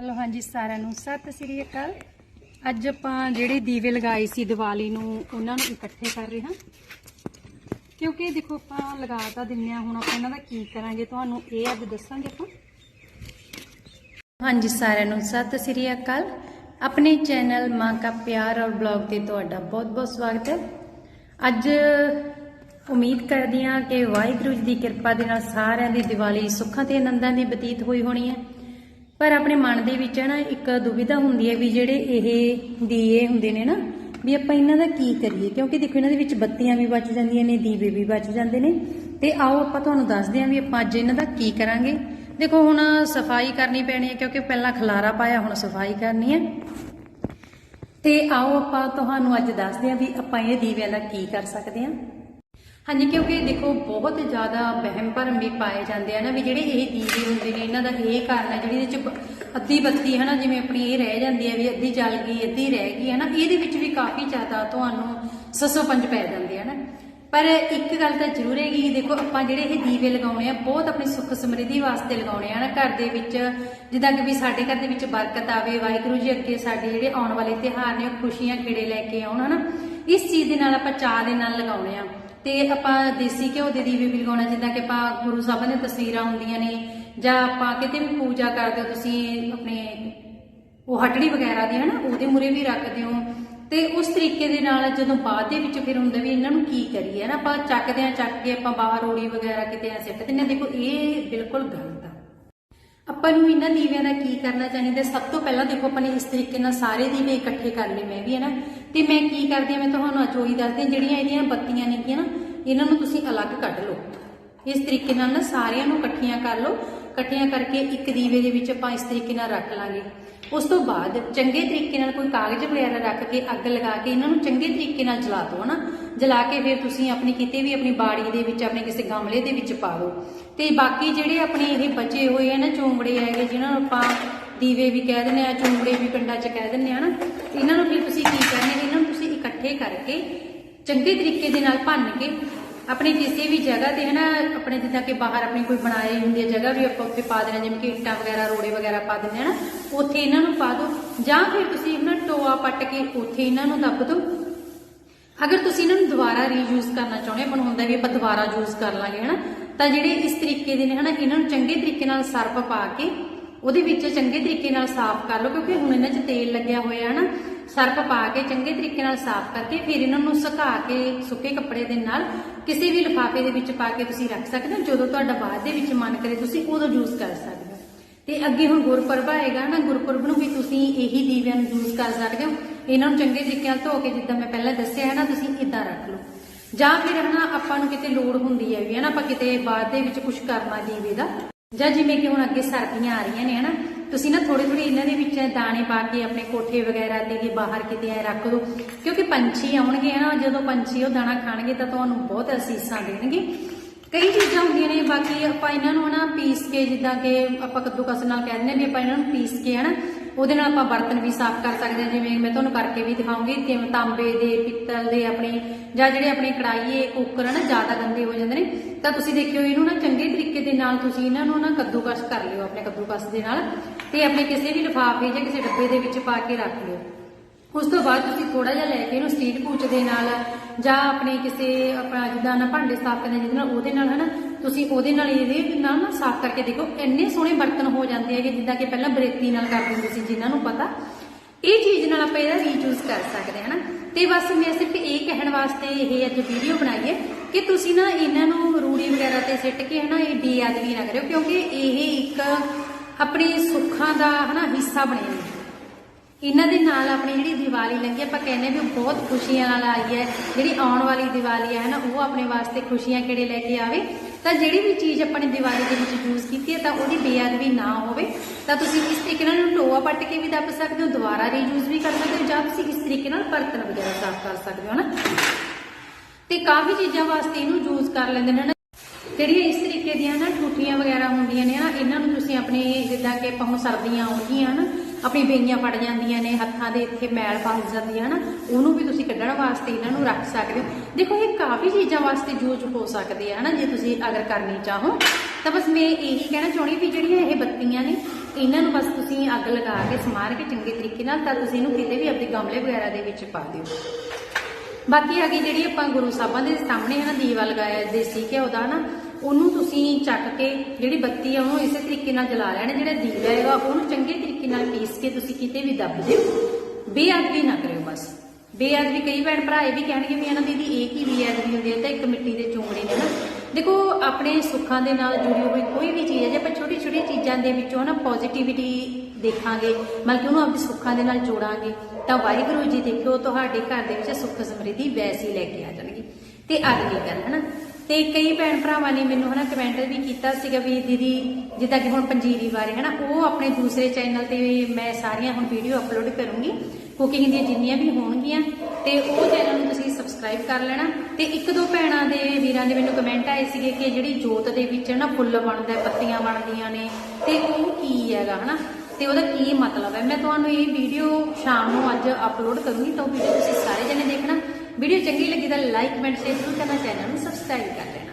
Hello, ਹਾਂਜੀ, ਸਾਰਿਆਂ ਨੂੰ ਸਤਿ ਸ੍ਰੀ ਅਕਾਲ। ਅੱਜ ਆਪਾਂ ਜਿਹੜੇ ਦੀਵੇ ਲਗਾਏ ਸੀ ਦੀਵਾਲੀ ਨੂੰ, ਉਹਨਾਂ ਨੂੰ ਇਕੱਠੇ ਕਰ ਰਹੇ ਹਾਂ। ਕਿਉਂਕਿ ਦੇਖੋ, ਆਪਾਂ ਲਗਾ ਤਾਂ ਦਿੰਨੇ ਆ ਹੁਣ ਆਪਾਂ ਇਹਨਾਂ ਦਾ ਕੀ ਕਰਾਂਗੇ, ਤੁਹਾਨੂੰ ਇਹ ਅੱਜ ਦੱਸਾਂਗੇ ਆਪਾਂ। ਹਾਂਜੀ, ਸਾਰਿਆਂ ਨੂੰ ਸਤਿ ਸ੍ਰੀ ਅਕਾਲ। ਆਪਣੇ ਚੈਨਲ ਮਾਂ ਕਾ ਪਿਆਰ ਔਰ ਬਲੌਗ ਤੇ ਤੁਹਾਡਾ ਬਹੁਤ-ਬਹੁਤ ਸਵਾਗਤ ਹੈ। ਅੱਜ ਉਮੀਦ ਕਰਦੀ ਹਾਂ ਕਿ ਵਾਹਿਗੁਰੂ ਜੀ ਦੀ ਕਿਰਪਾ ਦੇ ਨਾਲ ਸਾਰਿਆਂ ਦੀ ਦੀਵਾਲੀ ਸੁੱਖਾਂ ਤੇ ਆਨੰਦਾਂ ਦੀ ਬਤੀਤ ਹੋਈ ਹੋਣੀ ਹੈ। ਪਰ ਆਪਣੇ ਮਨ ਦੇ ਵਿੱਚ ਨਾ ਇੱਕ ਦੁਵਿਧਾ ਹੁੰਦੀ ਹੈ ਵੀ ਜਿਹੜੇ ਇਹ ਦੀਏ ਹੁੰਦੇ ਨੇ ਨਾ, ਵੀ ਆਪਾਂ ਇਹਨਾਂ ਦਾ ਕੀ ਕਰੀਏ? ਕਿਉਂਕਿ ਦੇਖੋ ਇਹਨਾਂ ਦੇ ਵਿੱਚ ਬੱਤੀਆਂ ਵੀ ਬਚ ਜਾਂਦੀਆਂ ਨੇ, ਦੀਵੇ ਵੀ ਬਚ ਜਾਂਦੇ ਨੇ। ਤੇ ਆਓ ਆਪਾਂ ਤੁਹਾਨੂੰ ਦੱਸਦੇ ਹਾਂ ਵੀ ਆਪਾਂ ਅੱਜ ਇਹਨਾਂ ਦਾ ਕੀ ਕਰਾਂਗੇ। ਦੇਖੋ ਹੁਣ ਸਫ਼ਾਈ ਕਰਨੀ ਪੈਣੀ ਹੈ ਕਿਉਂਕਿ ਪਹਿਲਾਂ ਖਲਾਰਾ ਪਾਇਆ, ਹੁਣ ਸਫ਼ਾਈ ਕਰਨੀ ਹੈ। ਤੇ ਆਓ ਆਪਾਂ ਤੁਹਾਨੂੰ ਅੱਜ ਦੱਸਦੇ ਹਾਂ ਵੀ ਆਪਾਂ ਇਹ ਦੀਵਿਆਂ ਦਾ ਕੀ ਕਰ ਸਕਦੇ ਹਾਂ। ਹਾਂਜੀ, ਕਿਉਂਕਿ ਦੇਖੋ, ਬਹੁਤ ਜ਼ਿਆਦਾ ਵਹਿਮ ਭਰਮ ਵੀ ਪਾਏ ਜਾਂਦੇ ਆ ਨਾ, ਵੀ ਜਿਹੜੇ ਇਹ ਦੀਵੇ ਹੁੰਦੇ ਨੇ, ਇਹਨਾਂ ਦਾ ਇਹ ਕਾਰਨ ਹੈ, ਜਿਹੜੀ ਇਹਦੇ ਚ ਅੱਧੀ ਬੱਤੀ ਹੈ ਨਾ ਜਿਵੇਂ ਆਪਣੀ ਇਹ ਰਹਿ ਜਾਂਦੀ ਹੈ ਵੀ ਅੱਧੀ ਜਲ ਗਈ, ਅੱਧੀ ਰਹਿ ਗਈ ਹੈ ਨਾ ਇਹਦੇ ਵਿੱਚ ਵੀ ਕਾਫੀ ਜ਼ਿਆਦਾ ਤੁਹਾਨੂੰ ਸੱਸੋ ਪੰਜ ਪੈ ਜਾਂਦੇ ਆ ਨਾ। ਪਰ ਇੱਕ ਗੱਲ ਤਾਂ ਜ਼ਰੂਰ ਹੈਗੀ ਕਿ ਦੇਖੋ, ਆਪਾਂ ਜਿਹੜੇ ਇਹ ਦੀਵੇ ਲਗਾਉਣੇ ਆ, ਬਹੁਤ ਆਪਣੀ ਸੁੱਖ ਸਮਰਿੱਧੀ ਵਾਸਤੇ ਲਗਾਉਣੇ ਆ ਨਾ, ਘਰ ਦੇ ਵਿੱਚ, ਜਿੱਦਾਂ ਕਿ ਵੀ ਸਾਡੇ ਘਰ ਦੇ ਵਿੱਚ ਬਰਕਤ ਆਵੇ, ਵਾਹਿਗੁਰੂ ਜੀ ਅੱਗੇ ਸਾਡੇ ਜਿਹੜੇ ਆਉਣ ਵਾਲੇ ਤਿਉਹਾਰ ਨੇ, ਉਹ ਖੁਸ਼ੀਆਂ ਖੇੜੇ ਲੈ ਕੇ ਆਉਣ, ਹਨਾ। ਇਸ ਚੀਜ਼ ਦੇ ਨਾਲ ਆਪਾਂ ਚਾਹ ਦੇ ਨਾਲ ਲਗਾਉਣੇ ਆ। ਤੇ ਆਪਾਂ ਦੇਸੀ ਘਿਓ ਦੇ ਦੀਵੇ ਵੀ ਲਗਾਉਣਾ, ਜਿੱਦਾਂ ਕਿ ਆਪਾਂ ਗੁਰੂ ਸਾਹਿਬ ਦੀਆਂ ਤਸਵੀਰਾਂ ਹੁੰਦੀਆਂ ਨੇ, ਜਾਂ ਆਪਾਂ ਕਿਤੇ ਵੀ ਪੂਜਾ ਕਰਦੇ ਹੋ, ਤੁਸੀਂ ਆਪਣੇ ਉਹ ਹਟੜੀ ਵਗੈਰਾ ਦੀ, ਹਨਾ, ਉਹਦੇ ਮੂਰੇ ਵੀ ਰੱਖਦੇ ਹੋ। ਤੇ ਉਸ ਤਰੀਕੇ ਦੇ ਨਾਲ ਜਦੋਂ ਬਾਅਦ ਦੇ ਵਿੱਚ ਫਿਰ ਹੁੰਦਾ ਵੀ ਇਹਨਾਂ ਨੂੰ ਕੀ ਕਰੀਏ, ਹਨਾ, ਆਪਾਂ ਚੱਕਦੇ ਆ ਚੱਕ ਕੇ ਆਪਾਂ ਬਾਹਰ ਰੋੜੀ ਵਗੈਰਾ ਕਿਤੇ ਆ ਸਿੱਟ ਦਿੰਦੇ ਹਾਂ। ਦੇਖੋ, ਇਹ ਬਿਲਕੁਲ ਗਲਤ ਆ। ਆਪਾਂ ਨੂੰ ਇਹਨਾਂ ਦੀਵਿਆਂ ਦਾ ਕੀ ਕਰਨਾ ਚਾਹੀਦਾ? ਸਭ ਤੋਂ ਪਹਿਲਾਂ ਦੇਖੋ, ਆਪਾਂ ਨੇ ਇਸ ਤਰੀਕੇ ਨਾਲ ਸਾਰੇ ਦੀਵੇ ਇਕੱਠੇ ਕਰ ਲਏ, ਮੈਂ ਵੀ, ਹਨਾ। ਤੇ ਮੈਂ ਕੀ ਕਰਦੀ ਆ ਮੈਂ ਤੁਹਾਨੂੰ ਅੱਜ ਉਹੀ ਦੱਸਦੀ ਹਾਂ, ਜਿਹੜੀਆਂ ਇਹਦੀਆਂ ਬੱਤੀਆਂ ਨੇਗੀਆਂ ਨਾ, ਇਹਨਾਂ ਨੂੰ ਤੁਸੀਂ ਅਲੱਗ ਕੱਢ ਲਓ। ਇਸ ਤਰੀਕੇ ਨਾਲ ਨਾ ਸਾਰਿਆਂ ਨੂੰ ਇਕੱਠੀਆਂ ਕਰ ਲਓ। ਇਕੱਠੀਆਂ ਕਰਕੇ ਇੱਕ ਦੀਵੇ ਦੇ ਵਿੱਚ ਆਪਾਂ ਇਸ ਤਰੀਕੇ ਨਾਲ ਰੱਖ ਲਾਂਗੇ। ਉਸ ਤੋਂ ਬਾਅਦ ਚੰਗੇ ਤਰੀਕੇ ਨਾਲ ਕੋਈ ਕਾਗਜ਼ ਵਗੈਰਾ ਰੱਖ ਕੇ ਅੱਗ ਲਗਾ ਕੇ ਇਹਨਾਂ ਨੂੰ ਚੰਗੇ ਤਰੀਕੇ ਨਾਲ ਜਲਾ ਦਿਓ ਹਨਾ। ਜਲਾ ਕੇ ਫਿਰ ਤੁਸੀਂ ਆਪਣੀ ਕਿਤੇ ਵੀ ਆਪਣੀ ਬਾੜੀ ਦੇ ਵਿੱਚ, ਆਪਣੇ ਕਿਸੇ ਗਮਲੇ ਦੇ ਵਿੱਚ ਪਾ ਦਿਓ। ਤੇ ਬਾਕੀ ਜਿਹੜੇ ਆਪਣੇ ਇਹ ਬਚੇ ਹੋਏ ਆ ਨਾ ਚੋਂਬੜੇ ਹੈਗੇ, ਜਿਨ੍ਹਾਂ ਨੂੰ ਆਪਾਂ ਦੀਵੇ ਵੀ ਕਹਿ ਦਿੰਦੇ ਆ ਚੋਂਬੜੇ ਵੀ ਪਿੰਡਾਂ 'ਚ ਕਹਿ ਦਿੰਦੇ ਆ ਨਾ ਇਹਨਾਂ ਨੂੰ ਫਿਰ ਤੁਸੀਂ ਕੀ ਕਰਨਾ ਇਹਨਾਂ ਨੂੰ ਤੁਸੀਂ ਇਕੱਠੇ ਕਰਕੇ ਚੰਗੇ ਤਰੀਕੇ ਦੇ ਨਾਲ ਭੰਨ ਕੇ ਆਪਣੀ ਕਿਸੇ ਵੀ ਜਗ੍ਹਾ ਤੇ ਹਨਾ, ਆਪਣੇ ਜਿੱਦਾਂ ਕਿ ਬਾਹਰ ਆਪਣੀ ਕੋਈ ਬਣਾਈ ਹੁੰਦੀ ਹੈ ਜਗ੍ਹਾ ਵੀ ਆਪਾਂ ਉੱਥੇ ਪਾ ਦੇਣਾ ਜਿਵੇਂ ਕਿ ਇੱਟਾਂ ਵਗੈਰਾ, ਰੋੜੇ ਵਗੈਰਾ ਪਾ ਦਿੰਦੇ ਆ ਉੱਥੇ ਇਹਨਾਂ ਨੂੰ ਪਾ ਦਿਓ। ਜਾਂ ਫਿਰ ਤੁਸੀਂ ਇਹਨਾਂ ਟੋਆ ਪੱਟ ਕੇ ਉੱਥੇ ਇਹਨਾਂ ਨੂੰ ਦੱਬ ਦਿਓ। ਅਗਰ ਤੁਸੀਂ ਇਹਨਾਂ ਨੂੰ ਦੁਬਾਰਾ ਰੀਯੂਜ਼ ਕਰਨਾ ਚਾਹੁੰਦੇ ਹੋ ਹੁੰਦਾ ਵੀ ਆਪਾਂ ਦੁਬਾਰਾ ਯੂਜ਼ ਕਰ ਲਾਂਗੇ ਹਨਾ, ਤਾਂ ਜਿਹੜੇ ਇਸ ਤਰੀਕੇ ਦੇ ਨੇ ਹਨਾ, ਇਹਨਾਂ ਨੂੰ ਚੰਗੇ ਤਰੀਕੇ ਨਾਲ ਸਰਫ ਪਾ ਕੇ ਉਹਦੇ ਵਿੱਚ ਚੰਗੇ ਤਰੀਕੇ ਨਾਲ ਸਾਫ਼ ਕਰ ਲਓ, ਕਿਉਂਕਿ ਹੁਣ ਇਹਨਾਂ 'ਚ ਤੇਲ ਲੱਗਿਆ ਹੋਇਆ ਹਨਾ ਸਰਫ ਪਾ ਕੇ ਚੰਗੇ ਤਰੀਕੇ ਨਾਲ ਸਾਫ਼ ਕਰਕੇ ਫਿਰ ਇਹਨਾਂ ਨੂੰ ਸੁਕਾ ਕੇ ਸੁੱਕੇ ਕੱਪੜੇ ਦੇ ਨਾਲ ਕਿਸੇ ਵੀ ਲਿਫਾਫੇ ਦੇ ਵਿੱਚ ਪਾ ਕੇ ਤੁਸੀਂ ਰੱਖ ਸਕਦੇ ਹੋ। ਜਦੋਂ ਤੁਹਾਡਾ ਬਾਅਦ ਦੇ ਵਿੱਚ ਮਨ ਕਰੇ ਤੁਸੀਂ ਉਦੋਂ ਯੂਜ਼ ਕਰ ਸਕਦੇ ਹੋ। ਤੇ ਅੱਗੇ ਹੁਣ ਗੁਰਪੁਰਬ ਆਏਗਾ ਨਾ, ਗੁਰਪੁਰਬ ਨੂੰ ਵੀ ਤੁਸੀਂ ਇਹੀ ਦੀਵਿਆਂ ਨੂੰ ਯੂਜ਼ ਕਰ ਸਕਦੇ ਹੋ। ਇਹਨਾਂ ਨੂੰ ਚੰਗੇ ਤਰੀਕੇ ਨਾਲ ਧੋ ਕੇ ਜਿੱਦਾਂ ਮੈਂ ਪਹਿਲਾਂ ਦੱਸਿਆ ਹੈ ਨਾ, ਤੁਸੀਂ ਇਦਾਂ ਰੱਖ ਲਓ। ਜਾਂ ਫਿਰ ਹਨਾ, ਆਪਾਂ ਨੂੰ ਕਿਤੇ ਲੋੜ ਹੁੰਦੀ ਹੈ ਵੀ ਹਨਾ, ਆਪਾਂ ਕਿਤੇ ਬਾਅਦ ਦੇ ਵਿੱਚ ਕੁਝ ਕਰਨਾ ਦੀਵੇ ਦਾ। ਜਾਂ ਜਿਵੇਂ ਕਿ ਹੁਣ ਅੱਗੇ ਸਰਦੀਆਂ ਆ ਰਹੀਆਂ ਨੇ ਹਨਾ ਤੁਸੀਂ ਨਾ ਥੋੜੇ ਥੋੜੇ ਇਹਨਾਂ ਦੇ ਵਿੱਚ ਦਾਣੇ ਪਾ ਕੇ ਆਪਣੇ ਕੋਠੇ ਵਗੈਰਾ ਤੇ ਵੀ ਬਾਹਰ ਕਿਤੇ ਐ ਰੱਖ ਦਿਓ ਕਿਉਂਕਿ ਪੰਛੀ ਆਉਣਗੇ ਨਾ, ਜਦੋਂ ਪੰਛੀ ਉਹ ਦਾਣਾ ਖਾਣਗੇ ਤਾਂ ਤੁਹਾਨੂੰ ਬਹੁਤ ਅਸੀਸਾਂ ਦੇਣਗੇ। ਕਈ ਚੀਜ਼ਾਂ ਹੁੰਦੀਆਂ ਨੇ, ਬਾਕੀ ਆਪਾਂ ਇਹਨਾਂ ਨੂੰ ਹਨਾ ਪੀਸ ਕੇ ਜਿੱਦਾਂ ਕਿ ਆਪਾਂ ਕੱਦੂਕਸ ਨਾਲ ਕਹਿ ਦਿੰਦੇ ਨੇ ਵੀ ਆਪਾਂ ਇਹਨਾਂ ਨੂੰ ਪੀਸ ਕੇ ਹਨਾ, ਉਹਦੇ ਨਾਲ ਆਪਾਂ ਬਰਤਨ ਵੀ ਸਾਫ਼ ਕਰ ਸਕਦੇ ਹਾਂ, ਜਿਵੇਂ ਮੈਂ ਤੁਹਾਨੂੰ ਕਰਕੇ ਵੀ ਦਿਖਾਉਂਗੀ ਕਿ ਤਾਂਬੇ ਦੇ, ਪਿੱਤਲ ਦੇ ਆਪਣੇ ਜਾਂ ਜਿਹੜੇ ਆਪਣੇ ਕੜਾਈਏ ਕੁੱਕਰ ਹਨਾ, ਜ਼ਿਆਦਾ ਗੰਦੇ ਹੋ ਜਾਂਦੇ ਨੇ, ਤਾਂ ਤੁਸੀਂ ਦੇਖਿਓ ਇਹਨੂੰ ਨਾ ਚੰਗੇ ਤਰੀਕੇ ਦੇ ਨਾਲ ਤੁਸੀਂ ਇਹਨਾਂ ਨੂੰ ਨਾ ਕੱਦੂਕਸ ਕਰ ਲਿਓ, ਆਪਣੇ ਕੱਦੂਕਸ ਦੇ ਨਾਲ ਤੇ ਆਪਣੇ ਕਿਸੇ ਵੀ ਲਿਫਾਫੇ ਜਾਂ ਕਿਸੇ ਡੱਬੇ ਦੇ ਵਿੱਚ ਪਾ ਕੇ ਰੱਖ ਲਿਓ। ਉਸ ਤੋਂ ਬਾਅਦ ਤੁਸੀਂ ਥੋੜਾ ਜਿਹਾ ਲੈ ਕੇ ਇਹਨੂੰ ਸਟੀਲ ਪੂਚ ਦੇ ਨਾਲ ਜਾਂ ਆਪਣੇ ਕਿਸੇ ਆਪਣਾ ਜਿੱਦਾਂ ਨਾ ਭਾਂਡੇ ਸਾਫ਼ ਕਰਦੇ ਜਿਹਦੇ ਨਾਲ ਉਹਦੇ ਨਾਲ ਹਨਾ, ਤੁਸੀਂ ਉਹਦੇ ਨਾਲ ਇਹਦੇ ਨਾਲ ਨਾ ਸਾਫ਼ ਕਰਕੇ ਦੇਖੋ, ਇੰਨੇ ਸੋਹਣੇ ਬਰਤਨ ਹੋ ਜਾਂਦੇ ਹੈਗੇ ਜਿੱਦਾਂ ਕਿ ਪਹਿਲਾਂ ਬਰੇਤੀ ਨਾਲ ਕਰ ਦਿੰਦੇ ਸੀ, ਜਿਨ੍ਹਾਂ ਨੂੰ ਪਤਾ। ਇਹ ਚੀਜ਼ ਨਾਲ ਆਪਾਂ ਇਹਦਾ ਰੀਯੂਜ਼ ਕਰ ਸਕਦੇ ਹਾਂ ਨਾ ਤੇ ਬਸ ਮੈਂ ਸਿਰਫ ਇਹ ਕਹਿਣ ਵਾਸਤੇ ਇਹ ਅੱਜ ਵੀਡੀਓ ਬਣਾਈ ਹੈ ਕਿ ਤੁਸੀਂ ਨਾ ਇਹਨਾਂ ਨੂੰ ਰੂੜੀ ਵਗੈਰਾ ਤੇ ਸਿੱਟ ਕੇ ਹਨਾ ਇਹ ਬੇਅਦਬੀ ਨਾ ਕਰਿਓ, ਕਿਉਂਕਿ ਇਹ ਇੱਕ ਆਪਣੇ ਸੁੱਖਾਂ ਦਾ ਹਨਾ ਹਿੱਸਾ ਬਣੇ ਨੇ। ਇਹਨਾਂ ਦੇ ਨਾਲ ਆਪਣੀ ਜਿਹੜੀ ਦੀਵਾਲੀ ਲੰਘੀ ਆਪਾਂ ਕਹਿੰਦੇ ਵੀ ਬਹੁਤ ਖੁਸ਼ੀਆਂ ਨਾਲ ਆਈ ਹੈ, ਜਿਹੜੀ ਆਉਣ ਵਾਲੀ ਦੀਵਾਲੀ ਹੈ ਨਾ ਉਹ ਆਪਣੇ ਵਾਸਤੇ ਖੁਸ਼ੀਆਂ ਕਿਹੜੇ ਲੈ ਕੇ ਆਵੇ। ਤਾਂ ਜਿਹੜੀ ਵੀ ਚੀਜ਼ ਆਪਾਂ ਨੇ ਦੀਵਾਲੀ ਦੇ ਵਿੱਚ ਯੂਜ਼ ਕੀਤੀ ਹੈ, ਤਾਂ ਉਹਦੀ ਬੇਅਦਬੀ ਨਾ ਹੋਵੇ, ਤਾਂ ਤੁਸੀਂ ਇਸ ਤਰੀਕੇ ਨਾਲ ਇਹਨੂੰ ਟੋਆ ਪੱਟ ਕੇ ਵੀ ਦੱਬ ਸਕਦੇ ਹੋ, ਦੁਬਾਰਾ ਰੀਯੂਜ਼ ਵੀ ਕਰ ਸਕਦੇ ਹੋ, ਜਾਂ ਤੁਸੀਂ ਇਸ ਤਰੀਕੇ ਨਾਲ ਬਰਤਨ ਵਗੈਰਾ ਸਾਫ਼ ਕਰ ਸਕਦੇ ਹੋ ਹਨਾ। ਤੇ ਕਾਫੀ ਚੀਜ਼ਾਂ ਵਾਸਤੇ ਇਹਨੂੰ ਯੂਜ਼ ਕਰ ਲੈਂਦੇ ਨੇ ਜਿਹੜੀਆਂ ਇਸ ਤਰੀਕੇ ਦੀਆਂ ਨਾ ਠੂਠੀਆਂ ਵਗੈਰਾ ਹੁੰਦੀਆਂ ਨੇ ਨਾ, ਇਹਨਾਂ ਨੂੰ ਤੁਸੀਂ ਆਪਣੇ ਜਿੱਦਾਂ ਕਿ ਆਪਾਂ ਸਰਦੀਆਂ ਆਉਂਦੀਆਂ ਨਾ, ਆਪਣੀ ਬੇਈਆਂ ਫੜ ਜਾਂਦੀਆਂ ਨੇ, ਹੱਥਾਂ ਦੇ ਇੱਥੇ ਮੈਲ ਫਸ ਜਾਂਦੀ ਹੈ ਨਾ, ਉਹਨੂੰ ਵੀ ਤੁਸੀਂ ਕੱਢਣ ਵਾਸਤੇ ਇਹਨਾਂ ਨੂੰ ਰੱਖ ਸਕਦੇ ਹੋ। ਦੇਖੋ, ਇਹ ਕਾਫੀ ਚੀਜ਼ਾਂ ਵਾਸਤੇ ਯੂਜ਼ ਹੋ ਸਕਦੇ ਆ ਨਾ, ਜੇ ਤੁਸੀਂ ਅਗਰ ਕਰਨੀ ਚਾਹੋ। ਤਾਂ ਬਸ ਮੈਂ ਇਹੀ ਕਹਿਣਾ ਚਾਹੁੰਦੀ ਵੀ ਜਿਹੜੀਆਂ ਇਹ ਬੱਤੀਆਂ ਨੇ, ਇਹਨਾਂ ਨੂੰ ਬਸ ਤੁਸੀਂ ਅੱਗ ਲਗਾ ਕੇ ਸਮਾਰ ਕੇ ਚੰਗੇ ਤਰੀਕੇ ਨਾਲ, ਤਾਂ ਤੁਸੀਂ ਇਹਨੂੰ ਕਿਤੇ ਵੀ ਆਪਣੇ ਗਮਲੇ ਵਗੈਰਾ ਦੇ ਵਿੱਚ ਪਾ ਦਿਓ। ਬਾਕੀ ਆ ਗਈ ਜਿਹੜੀ ਆਪਾਂ ਗੁਰੂ ਸਾਹਿਬਾਂ ਦੇ ਸਾਹਮਣੇ ਹੈ ਨਾ ਦੀਵਾ ਲਗਾਇਆ ਦੇਸੀ ਘਿਓ ਦਾ ਨਾ ਉਹਨੂੰ ਤੁਸੀਂ ਚੱਕ ਕੇ ਜਿਹੜੀ ਬੱਤੀ ਆ ਉਹਨੂੰ ਇਸੇ ਤਰੀਕੇ ਨਾਲ ਜਲਾ ਲੈਣਾ, ਜਿਹੜਾ ਦੀਵਾ ਹੈਗਾ ਉਹਨੂੰ ਚੰਗੇ ਤਰੀਕੇ ਨਾਲ ਪੀਸ ਕੇ ਤੁਸੀਂ ਕਿਤੇ ਵੀ ਦੱਬ ਦਿਓ। ਬੇਅਦਬੀ ਨਾ ਕਰਿਓ ਬਸ। ਬੇਅਦਬੀ, ਕਈ ਭੈਣ ਭਰਾ ਇਹ ਵੀ ਕਹਿਣਗੇ ਵੀ, ਇਹਨਾਂ ਦੀਦੀ ਇਹ ਕੀ ਬੇਅਦਬੀ ਹੁੰਦੀ ਹੈ ਤਾਂ ਇੱਕ ਮਿੱਟੀ ਦੇ ਚੁੰਗੜੇ ਨੇ ਨਾ। ਦੇਖੋ, ਆਪਣੇ ਸੁੱਖਾਂ ਦੇ ਨਾਲ ਜੁੜੀ ਹੋਈ ਕੋਈ ਵੀ ਚੀਜ਼ ਹੈ, ਜੇ ਆਪਾਂ ਛੋਟੀ ਛੋਟੀ ਚੀਜ਼ਾਂ ਦੇ ਵਿੱਚੋਂ ਨਾ ਪੋਜ਼ਿਟਿਵਿਟੀ ਦੇਖਾਂਗੇ, ਮਤਲਬ ਕਿ ਉਹਨੂੰ ਆਪਣੇ ਸੁੱਖਾਂ ਦੇ ਨਾਲ ਜੋੜਾਂਗੇ, ਤਾਂ ਵਾਹਿਗੁਰੂ ਜੀ ਦੇਖਿਓ, ਤੁਹਾਡੇ ਘਰ ਦੇ ਵਿੱਚ ਸੁੱਖ ਸਮਰਿੱਧੀ ਵੈਸੀ ਲੈ ਕੇ ਆ ਜਾਣਗੇ। ਤੇ ਅਗਲੀ ਗੱਲ, ਹਨਾ? ਤੇ ਕਈ ਭੈਣ ਭਰਾਵਾਂ ਨੇ ਮੈਨੂੰ ਹਨਾ ਕਮੈਂਟ ਵੀ ਕੀਤਾ ਸੀਗਾ ਵੀ ਦੀਦੀ ਜਿੱਦਾਂ ਕਿ ਹੁਣ ਪੰਜੀਰੀ ਬਾਰੇ ਹਨਾ ਉਹ ਆਪਣੇ ਦੂਸਰੇ ਚੈਨਲ ਤੇ ਮੈਂ ਸਾਰੀਆਂ ਹੁਣ ਵੀਡੀਓ ਅਪਲੋਡ ਕਰੂੰਗੀ ਕੁਕਿੰਗ ਦੀਆਂ ਜਿੰਨੀਆਂ ਵੀ ਹੋਣਗੀਆਂ ਤੇ ਉਹ ਚੈਨਲ ਨੂੰ ਤੁਸੀਂ ਸਬਸਕ੍ਰਾਈਬ ਕਰ ਲੈਣਾ। ਤੇ ਇੱਕ ਦੋ ਭੈਣਾਂ ਦੇ ਵੀਰਾਂ ਦੇ ਮੈਨੂੰ ਕਮੈਂਟ ਆਏ ਸੀਗੇ ਕਿ ਜਿਹੜੀ ਜੋਤ ਦੇ ਵਿੱਚ ਨਾ ਫੁੱਲ ਬਣਦਾ ਹੈ, ਪੱਤੀਆਂ ਬਣਦੀਆਂ ਨੇ ਤੇ ਉਹ ਕੀ ਹੈਗਾ ਹਨਾ? ਤੇ ਉਹਦਾ ਕੀ ਮਤਲਬ ਹੈ? ਮੈਂ ਤੁਹਾਨੂੰ ਇਹ ਵੀਡੀਓ ਸ਼ਾਮ ਨੂੰ ਅੱਜ ਅਪਲੋਡ ਕਰੂੰਗੀ ਤਾਂ ਉਹ ਵੀਡੀਓ ਤੁਸੀਂ ਸਾਰੇ ਜਣੇ ਦੇਖਣਾ। ਵੀਡੀਓ ਚੰਗੀ ਲੱਗੀ ਤਾਂ ਲਾਈਕ ਕਮੈਂਟ ਸ਼ੇਅਰ ਜ਼ਰੂਰ ਕਰਨਾ ਚੈਨਲ ਨੂੰ ਸਬਸਕ੍ਰਾਈਬ ਕਰ ਲੈਣਾ।